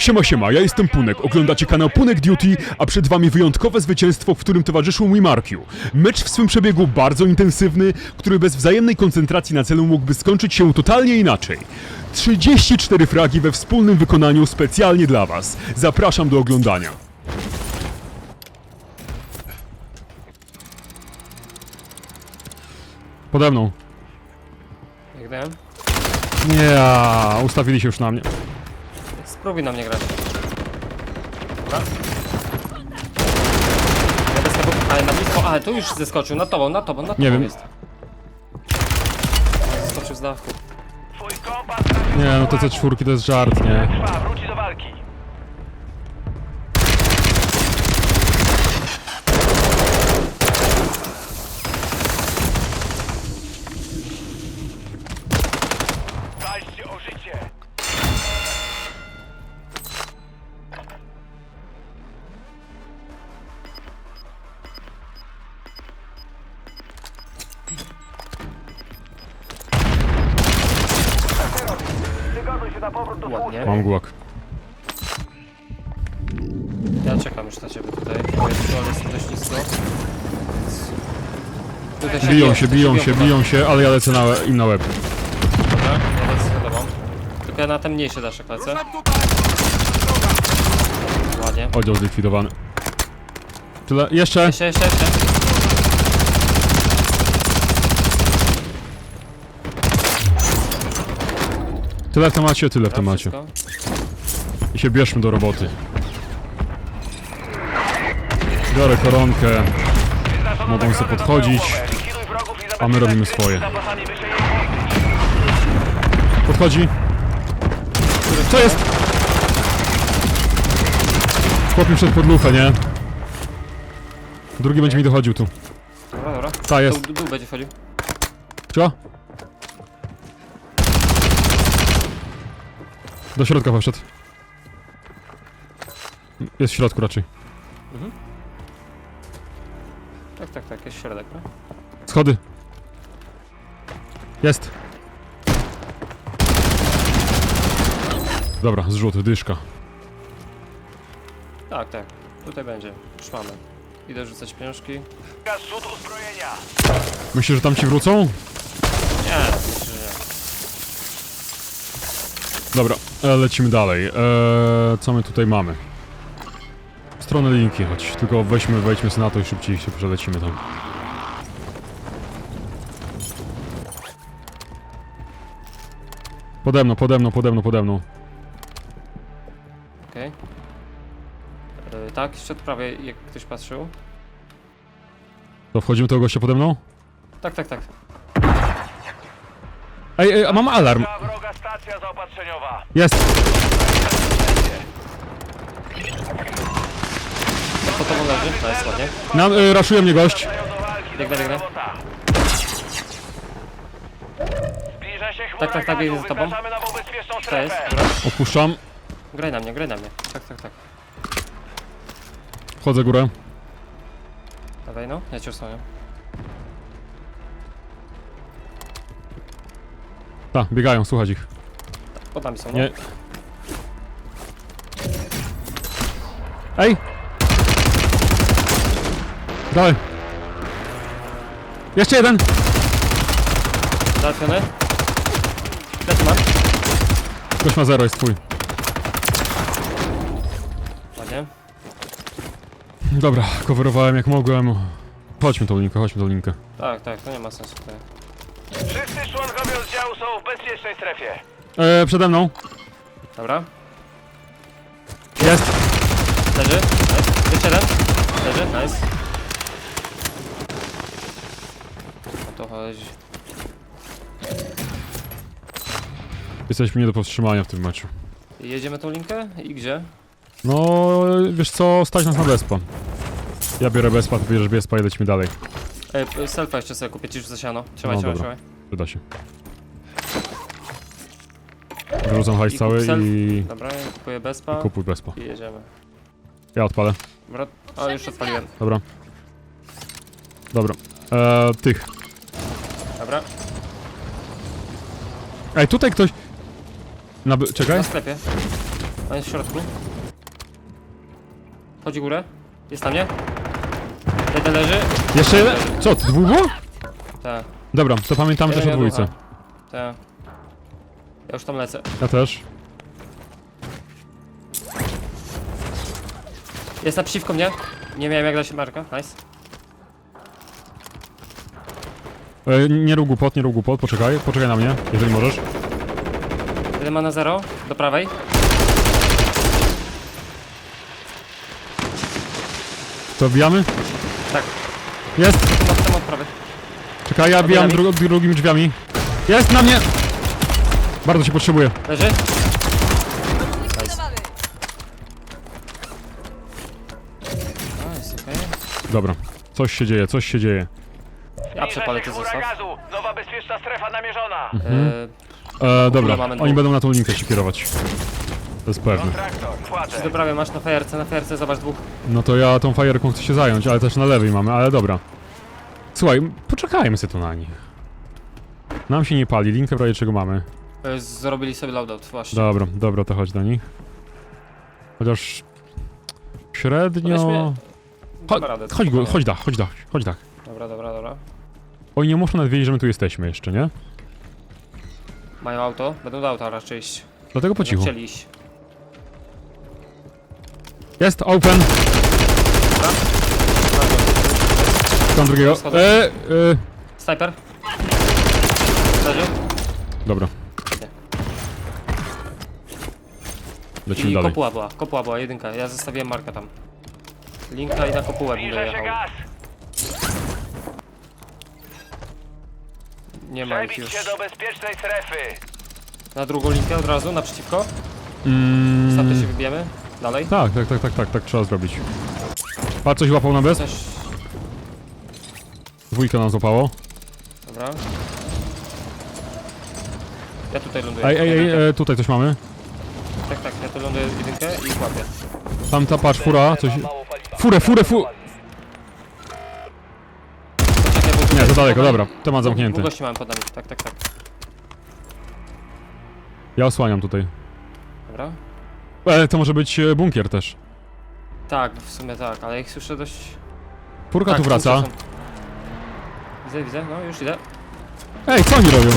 Siema, siema, ja jestem Punek, oglądacie kanał Punek Duty, a przed wami wyjątkowe zwycięstwo, w którym towarzyszył mi Markiu. Mecz w swym przebiegu bardzo intensywny, który bez wzajemnej koncentracji na celu mógłby skończyć się totalnie inaczej. 34 fragi we wspólnym wykonaniu specjalnie dla was. Zapraszam do oglądania. Pode mną. Jak dałem? Nie, ustawili się już na mnie. Spróbuj na mnie grać. Dobra. Ja bez tego... Ale na blisko... Ale tu już zeskoczył, na tobą, na tobą, na tobą Nie wiem. jest. Zeskoczył z dachu. Twój kompas trafił Nie, no to te pułapkę. czwórki to jest żart, nie? Trwa, wróci do walki. Na powrót do Ładnie. Mam gułak. Ja czekam już na ciebie tutaj. Bo jest ale jest dość nisko. Tutaj Biją biją, się, biją się, biją się, ale ja lecę na, im na łeb. Dobra, ja lecę za tobą. Tylko ja na ten mniejszy daszek lecę. Ładnie. Oddział zlikwidowany. Tyle, jeszcze! Jeszcze, jeszcze, jeszcze. Tyle w temacie, tyle w temacie. I się bierzmy do roboty. Biorę koronkę, Mogą sobie podchodzić, a my robimy swoje. podchodzi. Co jest? Chłop mi wszedł pod lufę, nie? Drugi będzie mi dochodził tu. Dobra, dobra. Ta jest. Dół, dół będzie wchodził. Co? Do środka poszedł. Jest w środku raczej. Tak, tak, tak, jest środek, no. Schody. Jest. Dobra, zrzut, dyszka. Tak, tak. Tutaj będzie. Już mamy. Idę rzucać pieniążki. Nie, uzbrojenia. Myślisz, że tam ci wrócą? myślę, że nie. Dobra, lecimy dalej. E, co my tutaj mamy? W stronę linki chodź, tylko weźmy, wejdźmy na to i szybciej się przelecimy tam. Pode mną, pode mną, pode mną, pode mną. Okej. Yy, tak, jeszcze od prawej, jak ktoś patrzył. To wchodzimy do tego gościa pode mną? Tak, tak, tak. Ej, ej, a mam alarm! Wroga stacja zaopatrzeniowa. Jest! Po tobą leży. To jest ładnie. Na, y, raszuje mnie gość. Wracają do walki. Biegnę, Dobra biegnę. robota. Zbliża się chmura Tak, tak, tak, gazu. biegnę za tobą. Nową bezpieczną To jest, strefę. dobra. Opuszczam. Graj na mnie, graj na mnie. Tak, tak, tak. Wchodzę górę. Dawaj no, ja cię osłaniam. Tak, biegają, słuchać ich. Pod nami są, no. Nie. Ej! Dalej. Jeszcze jeden! Załatwiony. Plecy mam. Gość ma zero, jest twój. Ładnie. Dobra, coverowałem jak mogłem. Chodźmy tą linkę, chodźmy tą linkę. Tak, tak, to nie ma sensu tutaj. Wszyscy członkowie oddziału są w bezpiecznej strefie. E, przede mną. Dobra. Jest! Leży. Nice. Jeszcze jeden. Leży. Nice. O to chodzi. Jesteśmy nie do powstrzymania w tym meczu. Jedziemy tą linkę? I gdzie? No, wiesz co, stać nas na Bespa. Ja biorę Bespa, ty bierzesz Bespa i lecimy dalej. Ej, selfa jeszcze sobie kupię, ci już zasiano. Trzymaj, No trzymaj, dobra. trzymaj. Przyda się. Wyrzucam hajs I cały kup self. i... Dobra, ja kupuję Bespa Kupuj Bespa. i jedziemy. Ja odpalę. Dobra, o już odpaliłem. Dobra. Dobra. E, tych. Dobra, Ej, tutaj ktoś... Na, by- czekaj. na sklepie. On jest w środku. Chodzi górę. Jest na mnie. Jeden leży. Jeszcze jeden? Co, dwóch było? Tak. Dobra, to pamiętam Jeden też o dwójce. Tak. Ja już tam lecę. Ja też. Jest naprzeciwko mnie. Nie miałem jak dać marka. Nice. E, nie rób głupot, nie rób głupot, poczekaj, poczekaj na mnie, jeżeli możesz. Jeden ma na zero. Do prawej. To wbijamy? Tak. Jest! Tam od prawej. Czekaj, ja Drzwiami? dru drugimi drzwiami. Jest na mnie! Bardzo się potrzebuję. Leży. Nice. Nice, okej. Dobra, coś się dzieje, coś się dzieje. Ja przepalę ty zostaw. gazu. Nowa bezpieczna strefa namierzona. E, E, dobra, mamy oni będą na tą linkę się kierować. To jest pewne. Do prawej masz na fajerce, na fajerce zobacz dwóch. No to ja tą fajerką chcę się zająć, ale też na lewej mamy, ale dobra. Słuchaj, poczekajmy sobie tu na nich. Nam się nie pali, linkę w razie czego mamy. E, Zrobili sobie loadout, właśnie. Dobra, dobra, to chodź do nich. Chociaż... Średnio... Weźmy- Damy radę, chodź, go, spokojnie. chodź chodź dach, chodź dach. Dobra, dobra, dobra. Oni nie muszą nawet wiedzieć, że my tu jesteśmy jeszcze, nie? Mają auto? Będą do auta raczej iść. Dlatego po Będą cichu. Chcieli iść. Jest, open! Tam drugiego. E, e, Sniper. Leży. dobra. Lecimy I dalej. kopuła była, kopuła była, jedynka. Ja zostawiłem markę tam. Linka i na kopułę Zbliża się dojechał. gaz. Nie ma ich Przebić już. się do bezpiecznej strefy. Na drugą linkę od razu, naprzeciwko. Mm, Stamtąd się wybijemy. Dalej. tak, tak, tak, tak, tak, tak trzeba zrobić. Patrz, coś łapał na bez? Coś... Dwójka nam złapało. Dobra. Ja tutaj ląduję. Ej, ej, ej, e, tutaj coś mamy. Tak, tak, ja tu ląduję jedynkę i łapię. Tamta, patrz, fura, coś... Furę, furę! Poczekaj, bo Nie, tutaj za daleko, dobra. Temat zamknięty. Dwóch gości mamy pod nami. Tak, tak, tak. Ja osłaniam tutaj. Dobra. E, to może być e, bunkier też. Tak, w sumie tak, ale ich słyszę dość... Furka tak, tu wraca. są- są. Widzę, widzę, no już idę. Ej, co oni robią?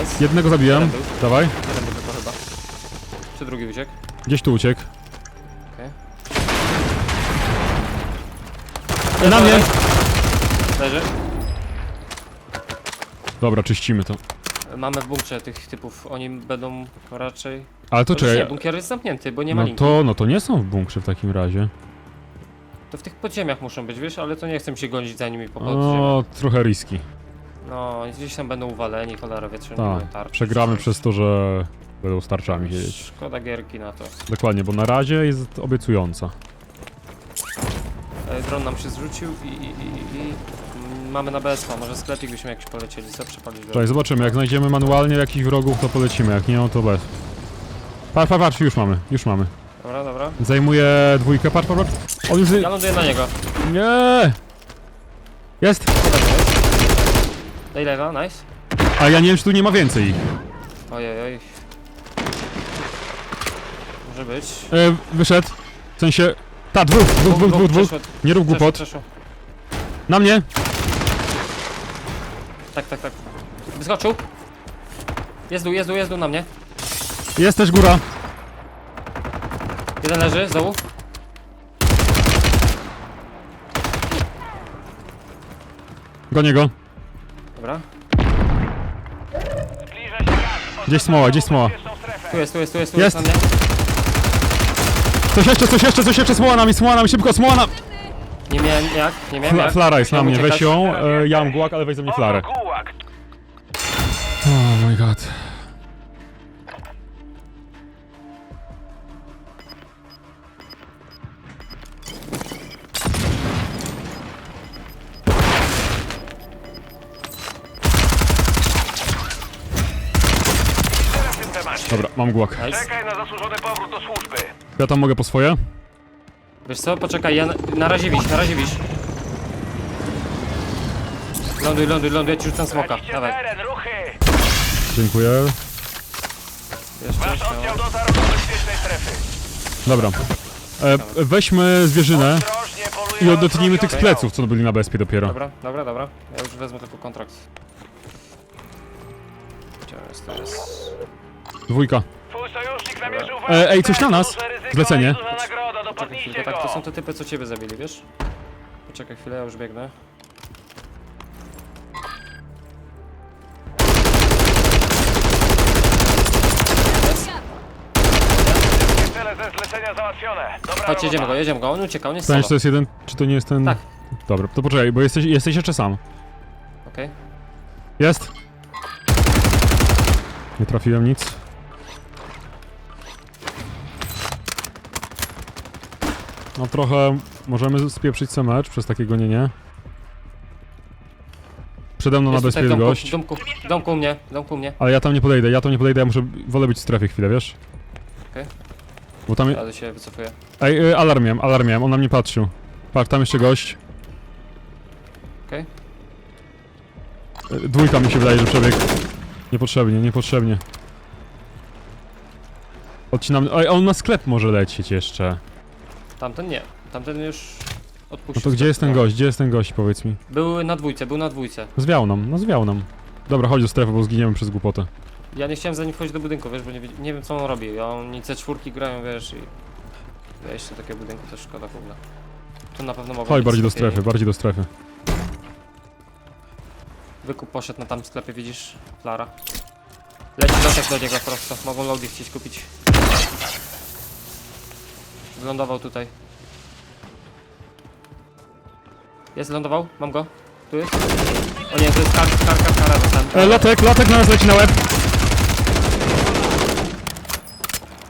Nice. Jednego zabiłem. Jeden był. Dawaj. Jeden był tylko chyba. Czy drugi uciekł? Gdzieś tu uciekł. Okej. Na mnie! Leży. Dobra, czyścimy to. Mamy w bunkrze tych typów, oni będą raczej... Ale to Chociaż nie, czekaj. bunkier jest zamknięty, bo nie ma No linki. to, no to nie są w bunkrze w takim razie. To w tych podziemiach muszą być, wiesz, ale to nie chcę się gonić za nimi po podziemiach. No, trochę riski. No, gdzieś tam będą uwaleni, cholera wie, czy nie Tak, tarczy. przegramy przez to, że będą z tarczami siedzieć. Szkoda gierki na to. Dokładnie, bo na razie jest obiecująca. E, Dron nam się zrzucił i, i, i, i mamy na BSP, może sklepik byśmy jakiś polecieli, co przepalić Czekaj, zobaczymy, jak znajdziemy manualnie jakichś wrogów, to polecimy, jak nie, no to bez. Patrz, patrz, patrz, już mamy, już mamy. Dobra, dobra. Zajmuję dwójkę, patrz, patrz, patrz. On już... Ja ląduję na niego. Nie! Jest! Daj lewa, nice. A ja nie wiem, czy tu nie ma więcej. Ojej, oj. Może być. E, wyszedł. W sensie... Ta, dwóch, dwóch, dwóch, dwóch, dwóch. Nie rób przeszło, głupot. przeszło. Na mnie! Tak, tak, tak. Wyskoczył. Jest dół, jest dół, jest dół na mnie. Jest też góra. Jeden leży, z dołu. Gonię go. Dobra. Zbliża się gaz. Gdzieś smoła, gdzieś smoła. Bezpieczną strefę. Tu jest, tu jest, tu jest, tu Jest. jest, na mnie. Coś jeszcze, coś jeszcze, coś jeszcze, smoła nami, smoła nami, szybko, smoła na... Nie miałem jak, nie miałem Fla, jak. flara jest na Musiałem mnie, weź ją. E, ja mam gułak, ale weź ze mnie flarę. Oto gułak. Oh my god. Dobra, mam. Nice. Czekaj na zasłużony powrót do służby. Ja tam mogę po swoje? Wiesz co, poczekaj, ja na, na razie wisz, na razie wisz. Ląduj, ląduj, ląduj, ja ci rzucam smoka, Tracicie dawaj. teren, ruchy. Dziękuję. Jeszcze, Wasz oddział śmiało. dotarł do bezpiecznej strefy. Dobra. E, weźmy zwierzynę Ostrożnie polują i odetnijmy tych z pleców, co byli na BSP dopiero. Dobra, dobra, dobra. Ja już wezmę tylko kontrakt. Gdzie jest teraz? Dwójka. Twój sojusznik namierzył E, ej, coś na nas? Duże ryzyko Zlecenie. i Duża nagroda, Czekaj dopadnijcie chwilkę, tak, go. to są te typy, co ciebie zabili, wiesz? Poczekaj chwilę, ja już biegnę. Wszystkie cele ze zlecenia załatwione. Dobra Chodź, jedziemy robota. go, jedziemy go, on ucieka, on jest Pytanie, solo. czy to jest jeden, czy to nie jest ten... Tak. Dobra, to poczekaj, bo jesteś, jesteś jeszcze sam. Okej. Jest? Nie trafiłem nic. No trochę możemy spieprzyć sam mecz przez takie gonienie. Przede mną na Jest tutaj bezpie w domku, gość. domku, w domku u mnie, w domku u mnie. Ale ja tam nie podejdę, ja tam nie podejdę, ja muszę, wolę być w strefie chwilę, wiesz? Okej. Bo tam, Ale się wycofuję. ej, y, alarm miałem, alarm miałem, on na mnie patrzył. Patrz, tam jeszcze gość. Okej. Y, Dwójka mi się wydaje, że przebiegł. Niepotrzebnie, niepotrzebnie. Odcinam, ej, on na sklep może lecieć jeszcze. Tamten nie, tamten już No odpuścił. to gdzie jest ten gość, gdzie jest ten gość, powiedz mi. Był na dwójce, był na dwójce. Zwiał nam, no zwiał nam. Dobra, chodź do strefy, bo zginiemy przez głupotę. Ja nie chciałem za nim wchodzić do budynku, wiesz, bo nie, wi- nie wiem co on robi. Ja oni C4 grają, wiesz, i... Wejście do takiego budynku też szkoda w ogóle. Tu na pewno mogą Chodź być bardziej do skupieni. strefy, bardziej do strefy. Wykup poszedł na tam sklepie, widzisz? Flara. Leci lotek do niego prosto. Mogą logi chcieć kupić. Wylądował tutaj. Jest, lądował? Mam go? Tu jest? O nie, to jest kar, kar, kar, kar, E, lotek, lotek na nas leci na łeb.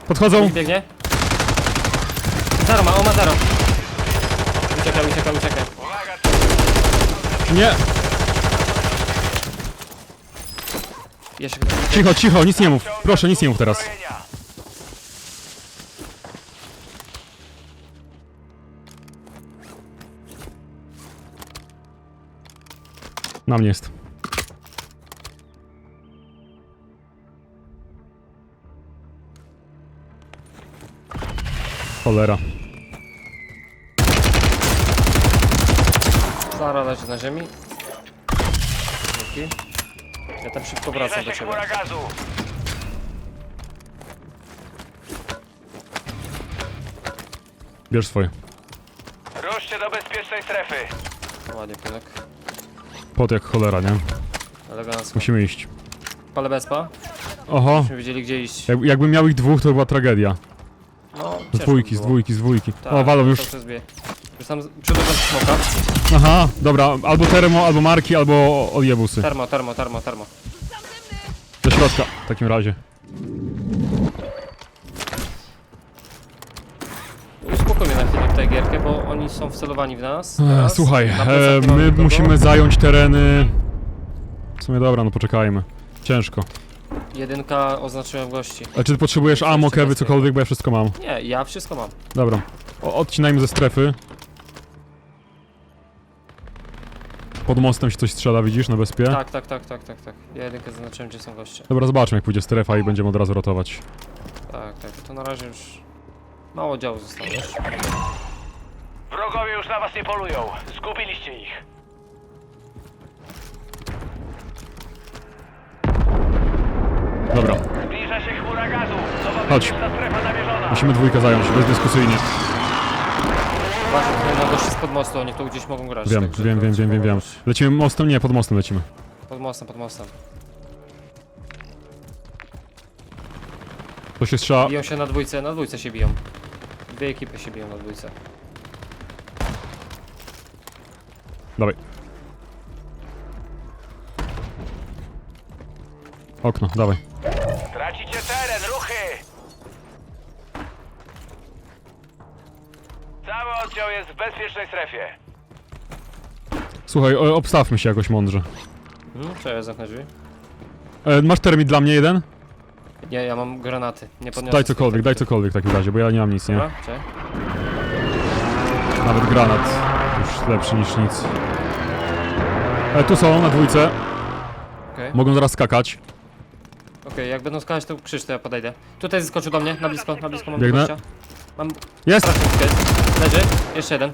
Podchodzą. Biegnie. Zero ma, on ma zero. Uciekaj, uciekaj, uciekaj. Nie, Jeszcze cicho, cicho, nic nie mów. Proszę, nic nie mów teraz. Na mnie jest. Cholera. Zara leży na ziemi. Dzięki. Ja tam szybko wracam do ciebie. chmura gazu. Bierz swoje. Ruszcie do bezpiecznej strefy. Ładnie, pionek. Pot jak cholera, nie? Elegancko. Musimy iść. Pale bezpa. Oho. Myśmy wiedzieli gdzie iść. Jak, jakbym miał ich dwóch, to była tragedia. No, Z dwójki, z dwójki, z dwójki. O, walą już. Tam przodowam smoka. Aha, dobra, albo termo, albo marki, albo odjebusy. Termo, termo, termo, termo. Do środka, w takim razie. Uspokójmy na chwilę tę gierkę, bo oni są wcelowani w nas. E, teraz. Słuchaj, Na e, mamy my kogo? musimy zająć tereny... W sumie dobra, no poczekajmy. Ciężko. Jedynka oznaczyłem gości. A czy ty potrzebujesz ammo, kewy, cokolwiek, bo ja wszystko mam. Nie, ja wszystko mam. Dobra. O, odcinajmy ze strefy. Pod mostem się coś strzela, widzisz, na bezpie? Tak, tak, tak, tak, tak, tak. Ja jedynkę zaznaczyłem, gdzie są goście. Dobra, zobaczmy jak pójdzie strefa i będziemy od razu rotować. Tak, tak. To na razie już mało działu zostało, wiesz? Wrogowie już na was nie polują. Zgubiliście ich. Dobra, Zbliża się chmura gazu. Chodź. bezpieczna strefa zamierzona. musimy dwójkę zająć, bezdyskusyjnie. Uważaj, na gości spod mostu, oni tu gdzieś mogą grać. Wiem, także wiem, to wiem, trzeba wiem, wiem, wiem. uważać. Lecimy mostem? Nie, pod mostem lecimy. Pod mostem, pod mostem. To się strzela... Biją się na dwójce, na dwójce się biją. Dwie ekipy się biją na dwójce. Dawaj. Okno, dawaj. Oddział jest w bezpiecznej strefie. Słuchaj, o, obstawmy się jakoś mądrze. Hmm? Trzeba zamknąć drzwi? E, masz termit dla mnie jeden? Nie, ja mam granaty. Nie podniosę Daj cokolwiek, daj cokolwiek w takim razie, bo ja nie mam nic, nie? Dobra, czekaj. Nawet granat. Już lepszy niż nic. E, tu są, na dwójce. Okej, Mogą zaraz skakać. okej. Jak będą skakać, to krzyż, to ja podejdę. Tutaj zeskoczył do mnie, na blisko, na blisko mam Biegnę. gościa. Mam Jest! Leży, jeszcze jeden.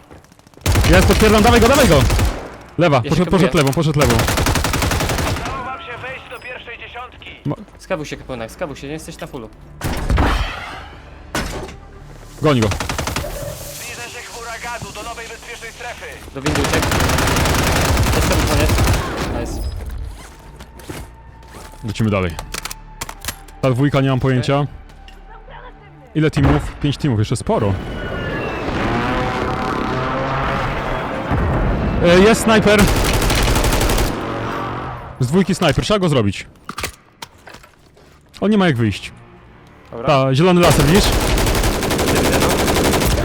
Jest, potwierdzam, dawaj go, dawaj go! Lewa, poszedł, kapuję. poszedł lewą, poszedł lewą. Udało wam się wejść do pierwszej dziesiątki. Skawuj się, Kapunek, skawuj się, nie jesteś na fullu. Goń go. Zbliża się chmura gazu do nowej bezpiecznej strefy. Do windy uciekł. Jeszcze był koniec. Nice. Lecimy dalej. Ta dwójka nie mam pojęcia. Ile teamów? Pięć teamów, jeszcze sporo. Jest snajper. Z dwójki snajper, trzeba go zrobić. On nie ma jak wyjść. Dobra, Ta, zielony laser, widzisz?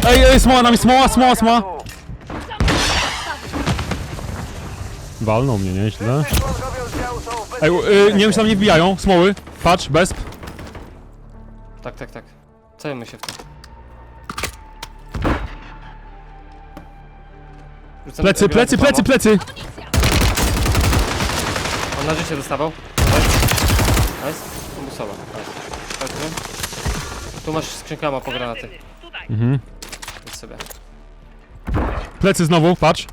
Ej, ej, smoła nami, smoła, smoła, smoła! Walnął mnie, nieźle. Ej, y, nie wiem, czy tam nie wbijają. Smoły. Patrz, bezp. Tak, tak, tak. Całujmy się w to. Rzucam Plecy, plecy, plecy, plecy! On na życie dostawał. Nice. Nice. Nice. Tu masz skrzynkę ma po granaty. Mhm. Idź sobie. Plecy znowu, patrz.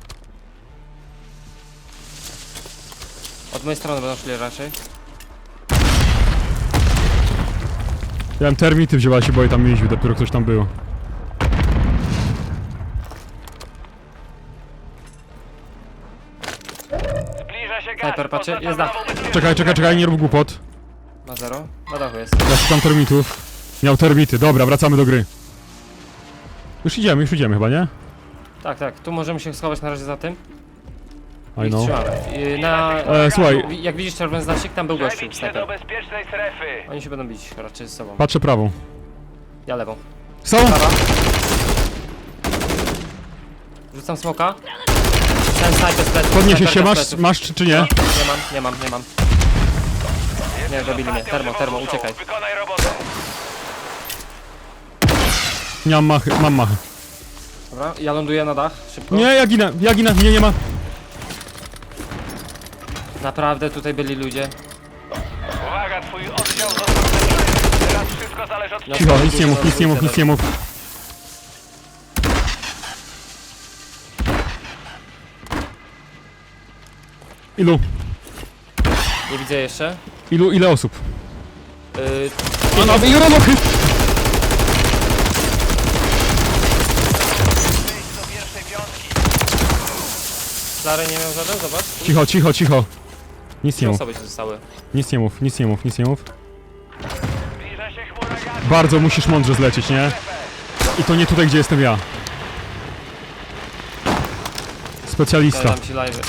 Od mojej strony będą szli raczej. Ja bym termity wzięła się, bo je tam mieliśmy, dopiero ktoś tam był. Patrzcie, Oznacza jest dach. Czekaj, czekaj, czekaj, nie rób głupot. Na zero. Na dachu jest. Ja szukam termitów. Miał termity, dobra, wracamy do gry. Już idziemy, już idziemy chyba, nie? Tak, tak. Tu możemy się schować na razie za tym. I I know. trzymamy. I na... E, słuchaj, Jak widzisz czerwony znacznik, tam był gościu, Przebić się do snajper. bezpiecznej strefy. Oni się będą bić raczej z sobą. patrzę prawą. Ja lewą. Są? Prawa. Rzucam smoka. Ten snajper z pleców. Podniesiesz się, z masz, pleców. masz czy, czy nie? Nie mam, nie mam, nie mam. Nie, dobili mnie. Termo, termo, uciekaj. Wykonaj robotę. Nie mam machy, mam machy. Dobra, ja ląduję na dach, szybko. Nie, ja ginę, ja ginę, mnie nie ma. Naprawdę tutaj byli ludzie. Uwaga, twój oddział został zniszczony. Teraz wszystko zależy od. Cicho, nic nie mów, nic nie mów, nic nie mów. Ilu? Nie widzę jeszcze. Ilu, ile osób? Yy, do pierwszej piątki. Flary nie miał żaden, zobacz. Cicho, cicho, cicho. Nic nie mów, osoby się zostały. nic nie mów, nic nie mów, nic nie mów. Zbliża się chmura gazu. Bardzo musisz mądrze zlecieć, nie? I to nie tutaj, gdzie jestem ja. Ja Specjalista. ci live.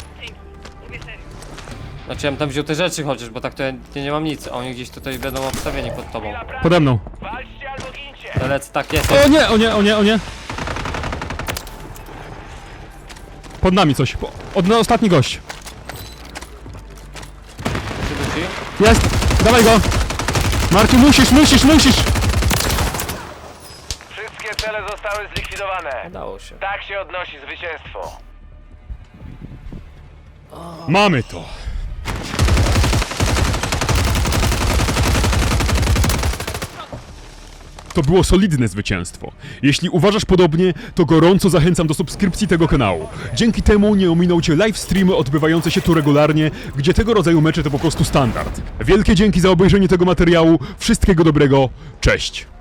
Znaczy ja bym tam wziął te rzeczy chociaż, bo tak to ja nie, nie mam nic. Oni gdzieś tutaj będą obstawieni pod tobą. Pode mną. Walczcie albo gincie. Lecę, tak jest. O nie, o nie, o nie, o nie. Pod nami coś. Po- Od, no, ostatni gość. Przywróci. Jest! Dawaj go! Marcin, musisz, musisz, musisz! Wszystkie cele zostały zlikwidowane. Udało się. Tak się odnosi zwycięstwo. Mamy to! To było solidne zwycięstwo. Jeśli uważasz podobnie, to gorąco zachęcam do subskrypcji tego kanału. Dzięki temu nie ominą Cię live streamy odbywające się tu regularnie, gdzie tego rodzaju mecze to po prostu standard. Wielkie dzięki za obejrzenie tego materiału, wszystkiego dobrego, cześć!